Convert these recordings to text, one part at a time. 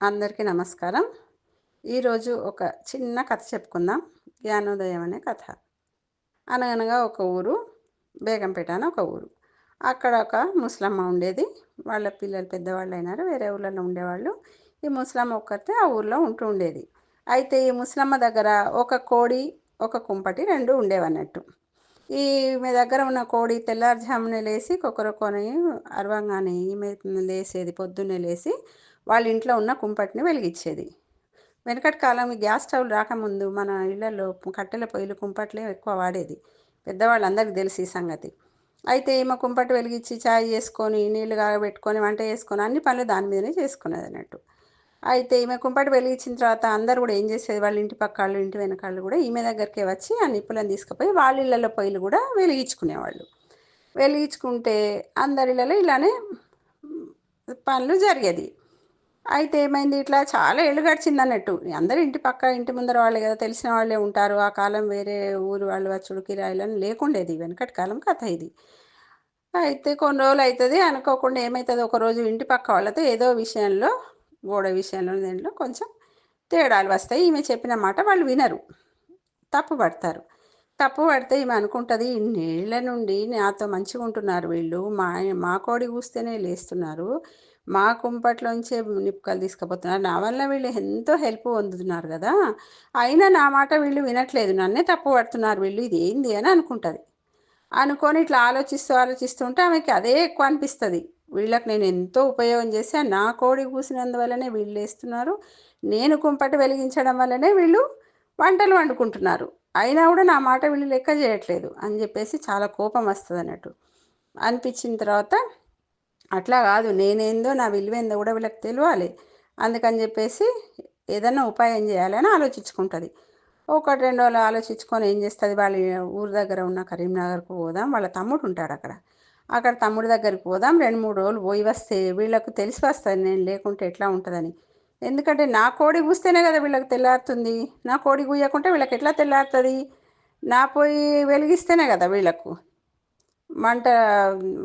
అందరికీ నమస్కారం. ఈరోజు ఒక చిన్న కథ చెప్పుకుందాం. జ్ఞానోదయం అనే కథ. అనగనగా ఒక ఊరు బేగంపేట అని ఒక ఊరు. అక్కడ ఒక ముసలమ్మ ఉండేది. వాళ్ళ పిల్లలు పెద్దవాళ్ళు అయినారు వేరే ఊళ్ళలో ఉండేవాళ్ళు. ఈ ముసలమ్మ ఒక్కరితే ఆ ఊర్లో ఉంటూ ఉండేది. అయితే ఈ ముసలమ్మ దగ్గర ఒక కోడి ఒక కుంపటి రెండు ఉండేవన్నట్టు ఈమె దగ్గర ఉన్న కోడి తెల్లారుజామునే లేచి కొకరకొని అరవంగానే ఈమె లేసేది పొద్దున్నే లేచి వాళ్ళ ఇంట్లో ఉన్న కుంపటిని వెలిగించేది. వెనకటి కాలం ఈ గ్యాస్ స్టవ్లు రాకముందు మన ఇళ్ళలో కట్టెల పొయ్యిలు కుంపట్లే ఎక్కువ వాడేది. పెద్దవాళ్ళందరికీ తెలిసి ఈ సంగతి. అయితే ఈమె కుంపటి వెలిగించి చాయ్ చేసుకొని నీళ్ళు కాగబెట్టుకొని వంట చేసుకొని అన్ని పనులు దాని మీదనే చేసుకునేది అన్నట్టు. అయితే ఈమె కుంపటి వెలిగించిన తర్వాత అందరు కూడా ఏం చేసేది? వాళ్ళ ఇంటి పక్కళ్ళు ఇంటి వెనకాళ్ళు కూడా ఈమె దగ్గరికే వచ్చి ఆ నిప్పులను తీసుకుపోయి వాళ్ళ ఇళ్ళల్లో పొయ్యిలు కూడా వెలిగించుకునేవాళ్ళు. వెలిగించుకుంటే అందరిళ్ళలో ఇలానే పనులు జరిగేది. అయితే ఏమైంది? ఇట్లా చాలా ఏళ్ళు గడిచింది అన్నట్టు. అందరు ఇంటి పక్క ఇంటి ముందర వాళ్ళే కదా తెలిసిన వాళ్ళే ఉంటారు. ఆ కాలం వేరే ఊరు వాళ్ళు వచ్చుడు కిరాయిలని లేకుండేది. వెనకటి కాలం కథ ఇది. అయితే కొన్ని రోజులు అవుతుంది అనుకోకుండా ఏమవుతుంది ఒకరోజు ఇంటి పక్క వాళ్ళతో ఏదో విషయంలో గోడ విషయంలో దీంట్లో కొంచెం తేడాలు వస్తాయి. ఈమె చెప్పిన మాట వాళ్ళు వినరు. తప్పు పడతారు. తప్పు పడితే ఈమె అనుకుంటుంది ఇన్నేళ్ళ నుండి నాతో మంచిగా ఉంటున్నారు వీళ్ళు. మా మా కోడి కూస్తేనే లేస్తున్నారు. మా కుంపట్లోంచే నిప్పుకలు తీసుకుపోతున్నారు. నా వల్ల వీళ్ళు ఎంతో హెల్ప్ పొందుతున్నారు కదా. అయినా నా మాట వీళ్ళు వినట్లేదు. నన్నే తప్పు పడుతున్నారు వీళ్ళు. ఇది ఏంది అని అనుకుంటుంది. అనుకొని ఇట్లా ఆలోచిస్తూ ఆలోచిస్తుంటే ఆమెకి అదే ఎక్కువ అనిపిస్తుంది. వీళ్ళకి నేను ఎంతో ఉపయోగం చేశా. నా కోడి కూసినందువల్లనే వీళ్ళు వేస్తున్నారు. నేను కుంపటి వెలిగించడం వల్లనే వీళ్ళు వంటలు వండుకుంటున్నారు. అయినా కూడా నా మాట వీళ్ళు లెక్క చేయట్లేదు అని చెప్పేసి చాలా కోపం వస్తుంది అన్నట్టు అనిపించిన తర్వాత అట్లా కాదు. నేనేందో నా విలువేందో కూడా వీళ్ళకి తెలియాలి అందుకని చెప్పేసి ఏదైనా ఉపాయం చేయాలని ఆలోచించుకుంటుంది. ఒకటి రెండు రోజులు ఆలోచించుకొని ఏం చేస్తుంది? వాళ్ళ ఊరి దగ్గర ఉన్న కరీంనగర్కు పోదాం. వాళ్ళ తమ్ముడు ఉంటాడు అక్కడ. అక్కడ తమ్ముడి దగ్గరికి పోదాం. రెండు మూడు రోజులు పోయి వస్తే వీళ్ళకు తెలిసి వస్తుంది. నేను లేకుంటే ఎట్లా ఉంటుందని. ఎందుకంటే నా కోడి కూస్తేనే కదా వీళ్ళకి తెల్లారుతుంది. నా కోడి కూయకుంటే వీళ్ళకి ఎట్లా తెల్లారుతుంది? నా పోయి వెలిగిస్తేనే కదా వీళ్ళకు. వంట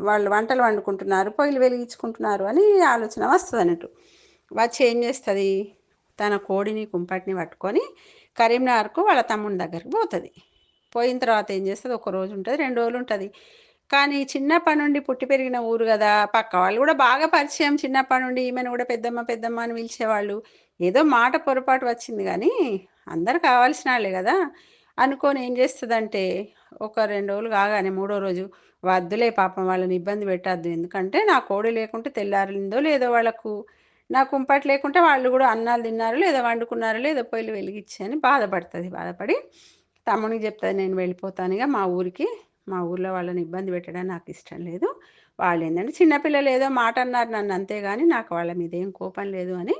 వాళ్ళు వంటలు వండుకుంటున్నారు పొయ్యిలు వెలిగించుకుంటున్నారు అని ఆలోచన వస్తుంది అన్నట్టు. వచ్చి ఏం చేస్తుంది? తన కోడిని కుంపటిని పట్టుకొని కరీంనగర్కు వాళ్ళ తమ్ముని దగ్గరికి పోతుంది. పోయిన తర్వాత ఏం చేస్తుంది? ఒక రోజు ఉంటుంది రెండు రోజులు ఉంటుంది. కానీ చిన్నప్పటి నుండి పుట్టి పెరిగిన ఊరు కదా పక్క వాళ్ళు కూడా బాగా పరిచయం. చిన్నప్పటి నుండి ఈమెను కూడా పెద్దమ్మ పెద్దమ్మ అని పిలిచేవాళ్ళు. ఏదో మాట పొరపాటు వచ్చింది కానీ అందరు కావాల్సిన వాళ్ళే కదా. అనుకొని ఏం చేస్తుందంటే ఒక రెండు రోజులు కాగానే మూడో రోజు వద్దులే పాపం వాళ్ళని ఇబ్బంది పెట్టద్దు. ఎందుకంటే నా కోడి లేకుంటే తెల్లారిందో లేదో వాళ్ళకు. నా కుంపటి లేకుంటే వాళ్ళు కూడా అన్నాలు తిన్నారు లేదో వండుకున్నారు లేదో పొయ్యిలు వెలిగించి అని బాధపడుతుంది. బాధపడి తమ్మునికి చెప్తుంది నేను వెళ్ళిపోతానుగా మా ఊరికి. మా ఊర్లో వాళ్ళని ఇబ్బంది పెట్టడం నాకు ఇష్టం లేదు. వాళ్ళు ఏంటంటే చిన్నపిల్లలు ఏదో మాట అన్నారు నన్ను అంతేగాని నాకు వాళ్ళ మీద ఏం కోపం లేదు అని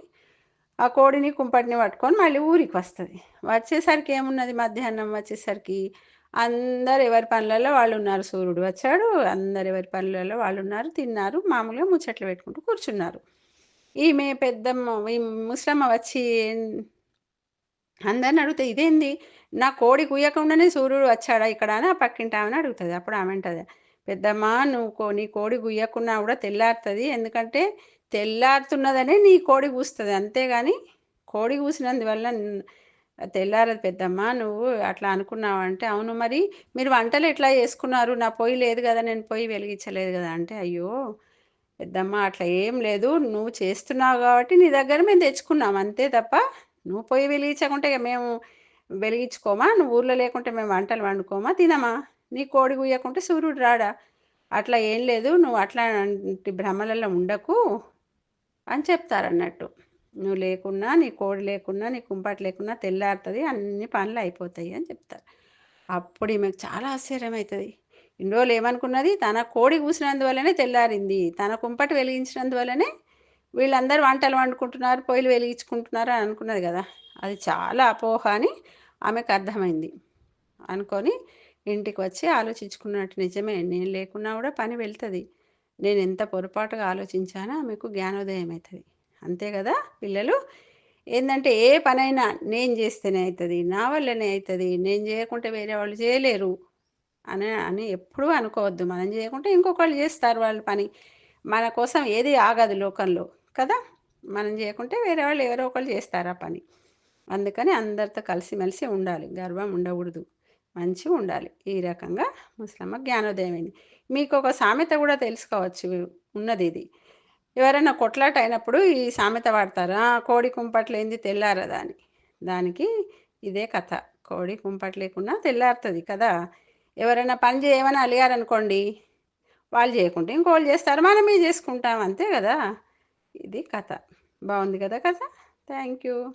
ఆ కోడిని కుంపటిని పట్టుకొని మళ్ళీ ఊరికి వస్తుంది. వచ్చేసరికి ఏమున్నది మధ్యాహ్నం వచ్చేసరికి అందరు ఎవరి పనులలో వాళ్ళు ఉన్నారు. సూర్యుడు వచ్చాడు అందరు ఎవరి పనులలో వాళ్ళు ఉన్నారు తిన్నారు మామూలుగా ముచ్చట్లు పెట్టుకుంటూ కూర్చున్నారు. ఈమె పెద్దమ్మ ఈ ముసలమ్మ వచ్చి అందరిని అడుగుతాయి ఇదేంది? నా కోడి కూయకుండానే సూర్యుడు వచ్చాడా ఇక్కడ అని ఆ పక్కింటి ఆమెను అడుగుతుంది. అప్పుడు ఆమె అంటుంది పెద్దమ్మా నువ్వు కో నీ కోడి గుయ్యకున్నా కూడా తెల్లారుతుంది. ఎందుకంటే తెల్లారుతున్నదనే నీ కోడి కూస్తుంది అంతేగాని కోడి కూసినందువల్ల తెల్లారదు పెద్దమ్మ. నువ్వు అట్లా అనుకున్నావు అంటే అవును మరి. మీరు వంటలు ఎట్లా చేసుకున్నారు? నా పొయ్యి లేదు కదా నేను పొయ్యి వెలిగించలేదు కదా అంటే అయ్యో పెద్దమ్మ అట్లా ఏం లేదు. నువ్వు చేస్తున్నావు కాబట్టి నీ దగ్గర మేము తెచ్చుకున్నాం. అంతే తప్ప నువ్వు పొయ్యి వెలిగించకుంటే మేము వెలిగించుకోమా? నువ్వు ఊర్లో లేకుంటే మేము వంటలు వండుకోమా? తినమా? నీ కోడి గుయ్యకుంటే సూర్యుడు రాడా? అట్లా ఏం లేదు నువ్వు అట్లాంటి భ్రమలలో ఉండకు అని చెప్తారన్నట్టు. నువ్వు లేకున్నా నీ కోడి లేకున్నా నీ కుంపటి లేకున్నా తెల్లారుతుంది అన్ని పనులు అయిపోతాయి అని చెప్తారు. అప్పుడు ఈమెకు చాలా ఆశ్చర్యం అవుతుంది ఇన్ని రోజులు ఏమనుకున్నది? తన కోడి కూసినందువల్లనే తెల్లారింది. తన కుంపటి వెలిగించినందువల్లనే వీళ్ళందరూ వంటలు వండుకుంటున్నారు పొయ్యిలు వెలిగించుకుంటున్నారు అని అనుకున్నది కదా. అది చాలా అపోహ అని ఆమెకు అర్థమైంది. అనుకొని ఇంటికి వచ్చి ఆలోచించుకున్నట్టు నిజమే. నేను లేకున్నా కూడా పని వెళ్తుంది. నేను ఎంత పొరపాటుగా ఆలోచించానో మీకు జ్ఞానోదయం అవుతుంది అంతే కదా పిల్లలు? ఏంటంటే ఏ పనైనా నేను చేస్తేనే అవుతుంది నా వల్లనే అవుతుంది నేను చేయకుంటే వేరే వాళ్ళు చేయలేరు అని అని ఎప్పుడూ అనుకోవద్దు. మనం చేయకుంటే ఇంకొకళ్ళు చేస్తారు వాళ్ళ పని. మన కోసం ఏది ఆగదు లోకంలో కదా? మనం చేయకుంటే వేరే వాళ్ళు ఎవరో ఒకళ్ళు చేస్తారు ఆ పని. అందుకని అందరితో కలిసిమెలిసి ఉండాలి. గర్వం ఉండకూడదు. మంచిగా ఉండాలి. ఈ రకంగా ముసలమ్మ జ్ఞానోదయం మీకు ఒక సామెత కూడా తెలుసుకోవచ్చు. ఉన్నది ఇది. ఎవరైనా కొట్లాట అయినప్పుడు ఈ సామెత వాడతారా? కోడి కుంపట్లేంది తెల్లారదా అని దానికి ఇదే కథ. కోడి కుంపట్ లేకుండా తెల్లారుతుంది కదా. ఎవరైనా పని చేయమని అలిగారనుకోండి వాళ్ళు చేయకుంటే ఇంకోళ్ళు చేస్తారు. మనమే చేసుకుంటాం. అంతే కదా. ఇది కథ. బాగుంది కదా కథ? Thank you.